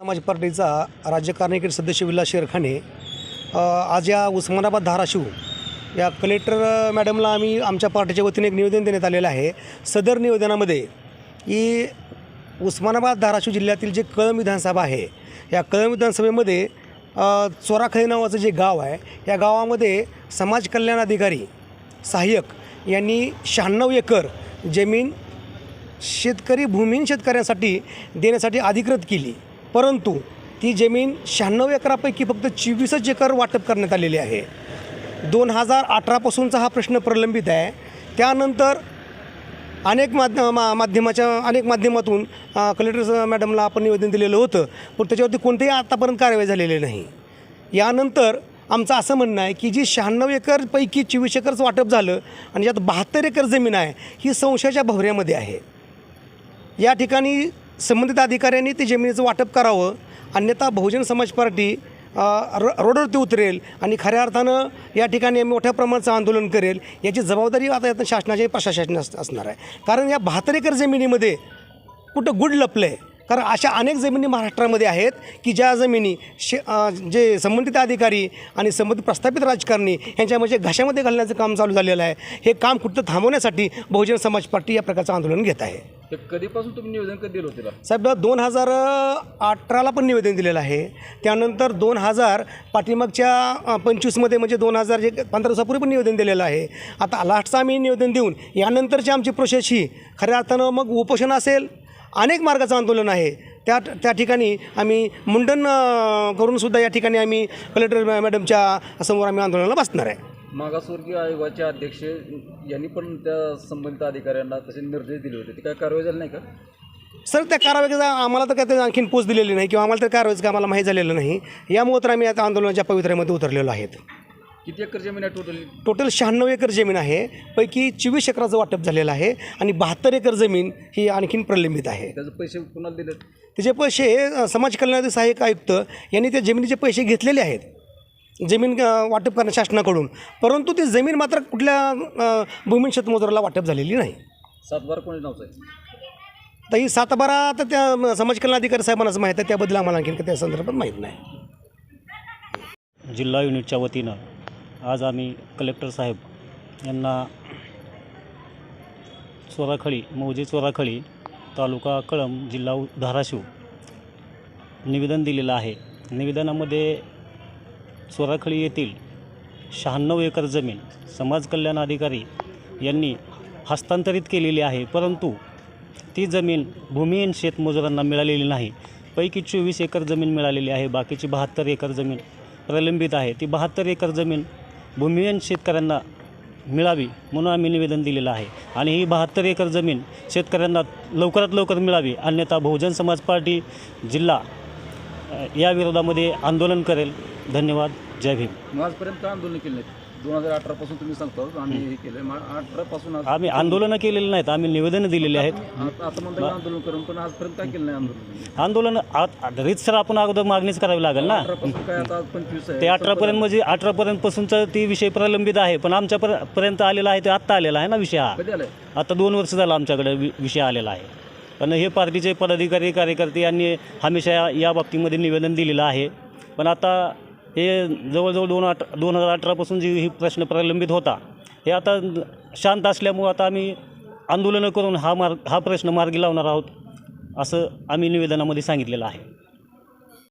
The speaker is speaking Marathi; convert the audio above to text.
समाज पार्टीचा राज्य कार्यकारी सदस्य विलास शेरखाने आज या उस्मानाबाद धाराशिव या कलेक्टर मॅडमला आम्ही आमच्या पार्टीच्या वतीने एक निवेदन देण्यात आलेलं आहे. सदर निवेदनामध्ये की उस्मानाबाद धाराशिव जिल्ह्यातील जे कळंब विधानसभा आहे या कळंब विधानसभेमध्ये चोराखळी नावाचं जे गाव आहे या गावामध्ये समाज कल्याण अधिकारी सहाय्यक यांनी शहाण्णव एकर जमीन शेतकरी भूमीन शेतकऱ्यांसाठी देण्यासाठी अधिकृत केली. परंतु ती जमीन शहाण्णव एकरापैकी फक्त चोवीसच एकर वाटप करण्यात आलेली आहे. दोन हजार अठरापासूनचा हा प्रश्न प्रलंबित आहे. त्यानंतर अनेक माध्य मा माध्यमाच्या अनेक माध्यमातून कलेक्टर मॅडमला आपण निवेदन दिलेलं होतं. पण त्याच्यावरती कोणतेही आतापर्यंत कारवाई झालेली नाही. यानंतर आमचं असं म्हणणं आहे की जी शहाण्णव एकरपैकी चोवीस एकरच वाटप झालं आणि यात बहात्तर एकर जमीन आहे ही संशयाच्या भवऱ्यामध्ये आहे. या ठिकाणी संबंधित अधिकाऱ्यांनी ते जमिनीचं वाटप करावं. अन्यथा बहुजन समाज पार्टी रो रोडवरती उतरेल आणि खऱ्या अर्थानं या ठिकाणी मोठ्या प्रमाणाचं आंदोलन करेल याची जबाबदारी आता यातनं शासनाची प्रशासनाची असणार आहे. कारण या बहात्तर एकर जमिनीमध्ये कुठं गुड लपलं आहे कारण अशा अनेक जमिनी महाराष्ट्रामध्ये आहेत की ज्या जमिनी शे जे संबंधित अधिकारी आणि संबंधित प्रस्थापित राजकारणी यांच्या म्हणजे घशामध्ये घालण्याचं काम चालू झालेलं आहे हे काम कुठं थांबवण्यासाठी बहुजन समाज पार्टी या प्रकारचं आंदोलन घेत आहे. कधीपासून तुम्ही नियोजन कधी दिलं होतं? साहेब दोन हजार अठराला पण निवेदन दिलेलं आहे. त्यानंतर दोन हजार पाठीमागच्या पंचवीसमध्ये म्हणजे दोन हजार जे पंधरा दिवसापूर्वी पण निवेदन दिलेलं आहे. आता लास्टचं आम्ही निवेदन देऊन यानंतरची आमची प्रोसेस ही खऱ्या अर्थानं मग उपोषण असेल अनेक मार्गाचं आंदोलन आहे. त्या त्या ठिकाणी आम्ही मुंडन करूनसुद्धा या ठिकाणी आम्ही कलेक्टर मॅडमच्या समोर आम्ही आंदोलनाला बसणार आहे. मागासवर्गीय आयोगाचे अध्यक्ष यांनी पण त्या संबंधित अधिकाऱ्यांना तसे निर्देश दिले होते. ती काय कारवाई झाली नाही का? सर त्या कारवाईचा आम्हाला तर काय ते आणखीन पोच दिलेली नाही किंवा आम्हाला तर कारवाईचं काय आम्हाला माहीत झालेलं नाही. यामुळे तर आम्ही आता आंदोलनाच्या पवित्र्यामध्ये उतरलेलो आहेत. किती एकर जमीन आहे टोटली टोटल शहाण्णव एकर जमीन आहे. पैकी चोवीस एकराचं वाटप झालेलं आहे आणि बहात्तर एकर जमीन ही आणखीन प्रलंबित आहे. त्याचे पैसे कुणाला दिले त्याचे पैसे अ, समाज कल्याण सहाय्यक आयुक्त यांनी त्या जमिनीचे पैसे घेतलेले आहेत. जमीन अ, वाटप करणं शासनाकडून. परंतु ती जमीन मात्र कुठल्या अ, भूमी शेतमजुराला वाटप झालेली नाही. सातबारा कोणी नावचं आहे तर ही सातबारा तर त्या म, समाज कल्याण अधिकारी साहेबांनाच माहीत आहे. त्याबद्दल आम्हाला आणखीन काही त्या संदर्भात माहीत नाही. जिल्हा युनिटच्या वतीनं आज आम्ही कलेक्टर साहेब यांना चोराखळी मौजे चोराखळी तालुका कळम जिल्हा धाराशिव निवेदन दिलेलं आहे. निवेदनामध्ये चोराखळी येथील शहाण्णव एकर जमीन समाज कल्याण अधिकारी यांनी हस्तांतरित केलेली आहे परंतु ती जमीन भूमिहीन शेतमजुरांना मिळालेली नाही. पैकी चोवीस एकर जमीन मिळालेली आहे बाकीची बहात्तर एकर जमीन प्रलंबित आहे. ती बहात्तर एकर जमीन भूमिहीन शेतकऱ्यांना मिळावी म्हणून आम्ही निवेदन दिलेलं आहे. आणि ही बहात्तर एकर जमीन शेतकऱ्यांना लवकरात लवकर मिळावी अन्यथा बहुजन समाज पार्टी जिल्हा या विरोधामध्ये आंदोलन करेल. धन्यवाद. जय भीम. आजपर्यंत आंदोलन केले दोन हजार अठरापासून तुम्ही सांगतो आम्ही हे केलं अठरापासून आज आम्ही आंदोलनं केलेली नाहीत आम्ही निवेदनं दिलेली आहेत. आता म्हणता आंदोलन करून पण आजपर्यंत काय केलं नाही आंदोलन? आंदोलन आपण अगोदर मागणीच करावी लागेल ना? अठरापासून काय आता पंचवीस आहे. ते अठरापर्यंत म्हणजे अठरापर्यंतपासूनचा ती विषय प्रलंबित आहे पण आमच्या पर- पर्यंत आलेला आहे ते आत्ता आलेला आहे ना विषय हा? कधी आलंय? आता दोन वर्ष झालं आमच्याकडे वि- विषय आलेला आहे. कारण हे पार्टीचे पदाधिकारी कार्यकर्ते यांनी हमेशा या- या बाबतीमध्ये निवेदन दिलेलं आहे. पण आता हे जवळजवळ दोन आठ दोन हजार अठरापासून जी ही प्रश्न प्रलंबित होता हे आता शांत असल्यामुळं आता आम्ही आंदोलनं करून हा मार्ग हा प्रश्न मार्गी लावणार आहोत असं आम्ही निवेदनामध्ये सांगितलेलं आहे.